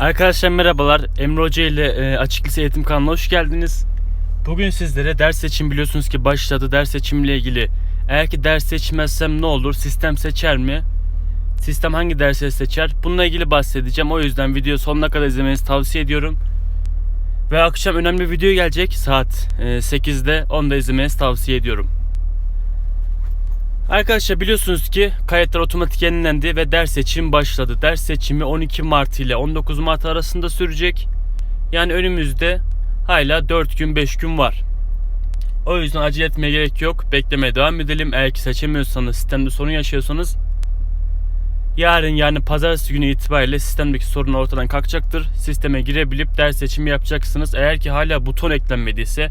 Arkadaşlar merhabalar. Emre Hoca ile e, Açık Lise Eğitim kanalına hoş geldiniz. Bugün sizlere ders seçim biliyorsunuz ki başladı. Ders seçimle ilgili. Eğer ki ders seçmezsem ne olur? Sistem seçer mi? Sistem hangi dersleri seçer? Bununla ilgili bahsedeceğim. O yüzden video sonuna kadar izlemenizi tavsiye ediyorum. Ve akşam önemli bir video gelecek. Saat e, 8'de. Onu da izlemenizi tavsiye ediyorum. Arkadaşlar biliyorsunuz ki kayıtlar otomatik yenilendi ve ders seçimi başladı. Ders seçimi 12 Mart ile 19 Mart arasında sürecek. Yani önümüzde hala 4 gün 5 gün var. O yüzden acele etmeye gerek yok. Beklemeye devam edelim. Eğer ki seçemiyorsanız, sistemde sorun yaşıyorsanız yarın yani pazartesi günü itibariyle sistemdeki sorun ortadan kalkacaktır. Sisteme girebilip ders seçimi yapacaksınız. Eğer ki hala buton eklenmediyse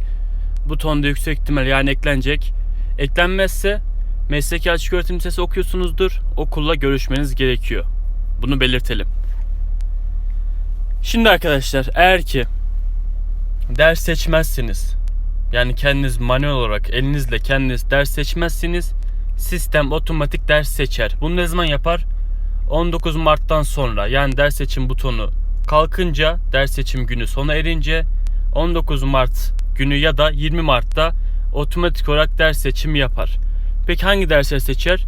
buton da yüksek ihtimal yani eklenecek. Eklenmezse Mesleki açık öğretim lisesi okuyorsunuzdur. Okulla görüşmeniz gerekiyor. Bunu belirtelim. Şimdi arkadaşlar eğer ki ders seçmezseniz yani kendiniz manuel olarak elinizle kendiniz ders seçmezseniz sistem otomatik ders seçer. Bunu ne zaman yapar? 19 Mart'tan sonra yani ders seçim butonu kalkınca ders seçim günü sona erince 19 Mart günü ya da 20 Mart'ta otomatik olarak ders seçimi yapar. Peki hangi dersleri seçer?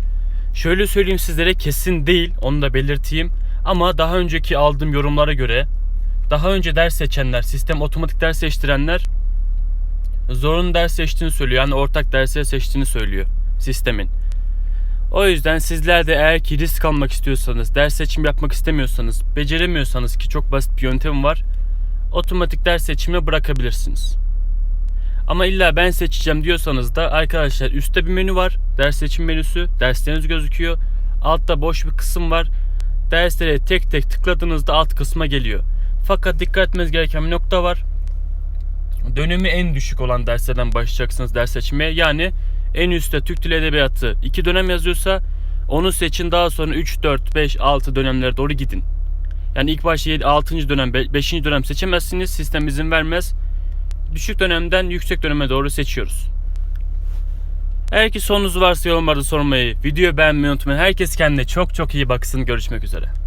Şöyle söyleyeyim sizlere kesin değil onu da belirteyim. Ama daha önceki aldığım yorumlara göre daha önce ders seçenler, sistem otomatik ders seçtirenler zorunlu ders seçtiğini söylüyor. Yani ortak dersleri seçtiğini söylüyor sistemin. O yüzden sizler de eğer ki risk almak istiyorsanız, ders seçim yapmak istemiyorsanız, beceremiyorsanız ki çok basit bir yöntem var. Otomatik ders seçimine bırakabilirsiniz. Ama illa ben seçeceğim diyorsanız da arkadaşlar üstte bir menü var. Ders seçim menüsü. Dersleriniz gözüküyor. Altta boş bir kısım var. Derslere tek tek tıkladığınızda alt kısma geliyor. Fakat dikkat etmeniz gereken bir nokta var. Dönemi en düşük olan derslerden başlayacaksınız ders seçmeye. Yani en üstte Türk Dili Edebiyatı 2 dönem yazıyorsa onu seçin daha sonra 3, 4, 5, 6 dönemlere doğru gidin. Yani ilk başta 7, 6. dönem, 5. dönem seçemezsiniz. Sistem izin vermez düşük dönemden yüksek döneme doğru seçiyoruz. Eğer ki sorunuz varsa yorumlarda sormayı, videoyu beğenmeyi unutmayın. Herkes kendine çok çok iyi baksın. Görüşmek üzere.